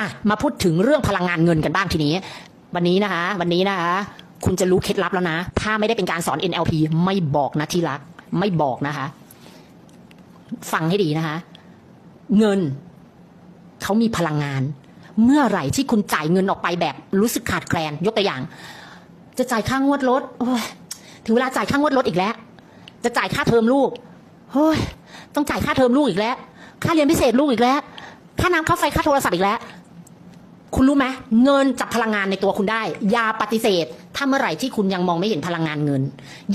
อะมาพูดถึงเรื่องพลังงานเงินกันบ้างทีนี้ วันนี้นะคะ วันนี้นะคะ คุณจะรู้เคล็ดลับแล้วนะ ถ้าไม่ได้เป็นการสอน NLP ไม่บอกนะที่รัก ไม่บอกนะคะ ฟังให้ดีนะคะ เงินเขามีพลังงาน เมื่อไหร่ที่คุณจ่ายเงินออกไปแบบรู้สึกขาดแคลน ยกตัวอย่าง จะจ่ายค่างวดรถโอ้ยถึงเวลาจ่ายค่างวดรถอีกแล้ว จะจ่ายค่าเทอมลูกโอ้ยต้องจ่ายค่าเทอมลูกอีกแล้ว ค่าเรียนพิเศษลูกอีกแล้ว ค่าน้ำค่าไฟค่าโทรศัพท์อีกแล้ว คุณรู้ไหมเงินจับพลังงานในตัวคุณได้อย่าปฏิเสธ ถ้าเมื่อไหร่ที่คุณยังมองไม่เห็นพลังงานเงิน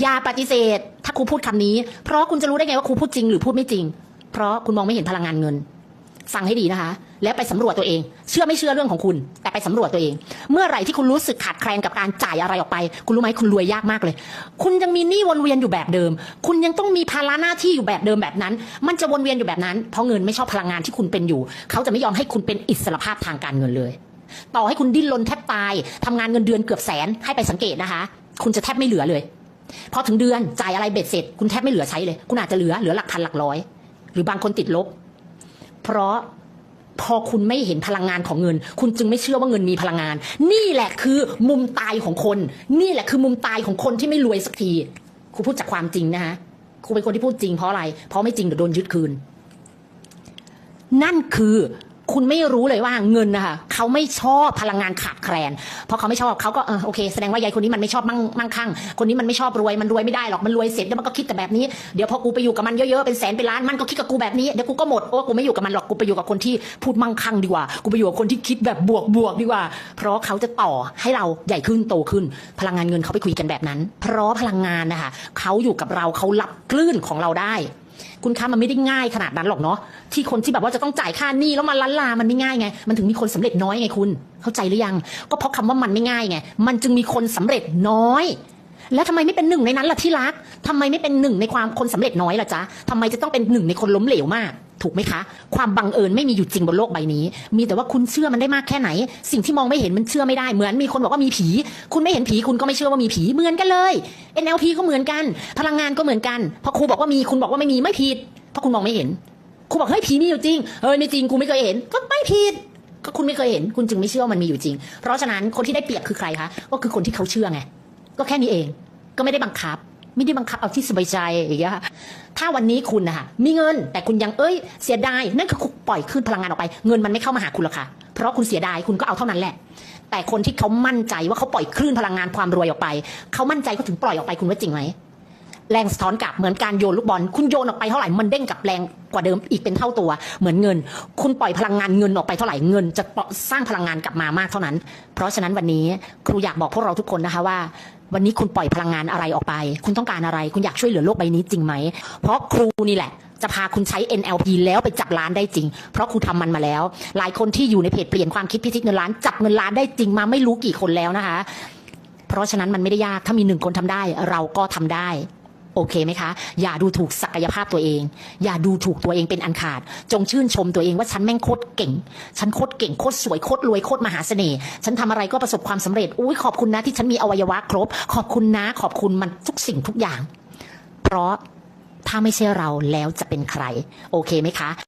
อย่าปฏิเสธ ถ้าครูพูดคำนี้ เพราะคุณจะรู้ได้ไงว่าครูพูดจริงหรือพูดไม่จริง เพราะคุณมองไม่เห็นพลังงานเงิน ฟังให้ดีนะคะ แล้วไปสำรวจตัวเอง เชื่อไม่เชื่อเรื่องของคุณ แต่ไปสำรวจตัวเอง เมื่อไหร่ที่คุณรู้สึกขาดแคลนกับการจ่ายอะไรออกไป คุณรู้ไหมคุณรวยยากมากเลย คุณยังมีหนี้วนเวียนอยู่แบบเดิม คุณยังต้องมีภาระหน้าที่อยู่แบบเดิมแบบนั้น มันจะวนเวียนอยู่แบบนั้น เพราะเงินไม่ชอบพลังงานที่คุณเป็นอยู่ เขาจะไม่ยอมให้คุณเป็นอิสรภาพทางการเงินเลย ต่อให้คุณดิ้นรนแทบตายทำงานเงินเดือนเกือบแสนให้ไปสังเกตนะคะ คุณจะแทบไม่เหลือเลยพอถึงเดือนจ่ายอะไรเบ็ดเสร็จ คุณแทบไม่เหลือใช้เลย คุณอาจจะเหลือเหลือหลักพันหลักร้อย หรือบางคนติดลบ เพราะพอคุณไม่เห็นพลังงานของเงิน คุณจึงไม่เชื่อว่าเงินมีพลังงาน นี่แหละคือมุมตายของคน นี่แหละคือมุมตายของคนที่ไม่รวยสักทีครูพูดจากความจริงนะคะครูเป็นคนที่พูดจริงเพราะอะไร เพราะไม่จริงเดี๋ยวโดนยึดคืน นั่นคือ คุณไม่รู้เลยว่าเงินนะคะเขาไม่ชอบพลังงานขาดแคลนเพราะเขาไม่ชอบเขาก็เออโอเคแสดงว่ายายคนนี้มันไม่ชอบมั่งมั่งคั่งคนนี้มันไม่ชอบรวยมันรวยไม่ได้หรอกมันรวยเสร็จแล้วมันก็คิดแต่แบบนี้เดี๋ยวพอกูไปอยู่กับมันเยอะๆเป็นแสนเป็นล้านมันก็คิดกับกูแบบนี้เดี๋ยวกูก็หมดโอ้กูไม่อยู่กับมันหรอกกูไปอยู่กับคนที่พูดมั่งคั่งดีกว่า กูไปอยู่กับคนที่คิดแบบบวกบวกดีกว่า เพราะเขาจะต่อให้เราใหญ่ขึ้นโตขึ้น พลังงานเงินเขาไปคุยกันแบบนั้น เพราะพลังงานนะคะเขาอยู่กับเราเขารับคลื่นของเราได้ คุณคะมันไม่ได้ง่ายขนาดนั้นหรอกเนาะที่คนที่แบบว่าจะต้องจ่ายค่าหนี้แล้วมาลันลามันไม่ง่ายไง มันถึงมีคนสำเร็จน้อยไงคุณ เข้าใจหรือยัง ก็เพราะคำว่ามันไม่ง่ายไง มันจึงมีคนสำเร็จน้อยแล้วทำไมไม่เป็นหนึ่งในนั้นล่ะที่รักทำไมไม่เป็นหนึ่งในความคนสำเร็จน้อยล่ะจ๊ะทำไมจะต้องเป็นหนึ่งในคนล้มเหลวมาก ถูกไหมคะ ความบังเอิญไม่มีอยู่จริงบนโลกใบนี้ มีแต่ว่าคุณเชื่อมันได้มากแค่ไหน สิ่งที่มองไม่เห็นมันเชื่อไม่ได้เหมือนมีคนบอกว่ามีผี คุณไม่เห็นผีคุณก็ไม่เชื่อว่ามีผีเหมือนกันเลย NLP ก็เหมือนกัน พลังงานก็เหมือนกันพอครูบอกว่ามีคุณบอกว่าไม่มีไม่ผิดเพราะคุณมองไม่เห็นครูบอกเฮ้ยผีมีอยู่จริงเฮ้ยไม่จริงกูไม่เคยเห็นก็ไม่ผิดก็คุณไม่เคยเห็นคุณจึงไม่เชื่อว่ามันมีอยู่จริง เพราะฉะนั้นคนที่ได้เปรียบคือใครคะก็คือคนที่เขาเชื่อไงก็แค่นี้เองก็ไม่ได้บังคับ ไม่ได้บังคับเอาที่สบายใจอย่างเงี้ยค่ะถ้าวันนี้คุณนะคะมีเงินแต่คุณยังเอ้ยเสียดายนั่นคือคุณปล่อยขึ้นพลังงานออกไป เงินมันไม่เข้ามาหาคุณหรอกค่ะ เพราะคุณเสียดายคุณก็เอาเท่านั้นแหละ แต่คนที่เขามั่นใจว่าเขาปล่อยคลื่นพลังงานความรวยออกไป เขามั่นใจเขาถึงปล่อยออกไปคุณว่าจริงไหม แรงสะท้อนกลับเหมือนการโยนลูกบอล คุณโยนออกไปเท่าไหร่มันเด้งกลับแรงกว่าเดิมอีกเป็นเท่าตัว เหมือนเงิน คุณปล่อยพลังงานเงินออกไปเท่าไหร่เงิน จะสร้างพลังงานกลับมามากเท่านั้น เพราะฉะนั้นวันนี้ครูอยากบอกพวกเราทุกคนนะคะว่าวันนี้คุณปล่อยพลังงานอะไรออกไป คุณต้องการอะไร คุณอยากช่วยเหลือโลกใบนี้จริงไหม เพราะครูนี่แหละ จะพาคุณใช้ NLP แล้วไปจับล้านได้จริง เพราะครูทำมันมาแล้ว หลายคนที่อยู่ในเพจเปลี่ยนความคิดพิชิตเงินล้าน จับเงินล้านได้จริงมาไม่รู้กี่คนแล้วนะคะ เพราะฉะนั้นมันไม่ได้ยาก ถ้ามีหนึ่งคนทำได้ เราก็ทำได้ โอเคไหมคะ อย่าดูถูกศักยภาพตัวเอง อย่าดูถูกตัวเองเป็นอันขาด จงชื่นชมตัวเองว่าฉันแม่งโคตรเก่ง ฉันโคตรเก่งโคตรสวยโคตรรวยโคตรมหาเสน่ห์ ฉันทำอะไรก็ประสบความสำเร็จ อุ้ยขอบคุณนะที่ฉันมีอวัยวะครบ ขอบคุณนะขอบคุณมันทุกสิ่งทุกอย่าง เพราะถ้าไม่ใช่เราแล้วจะเป็นใคร โอเคไหมคะ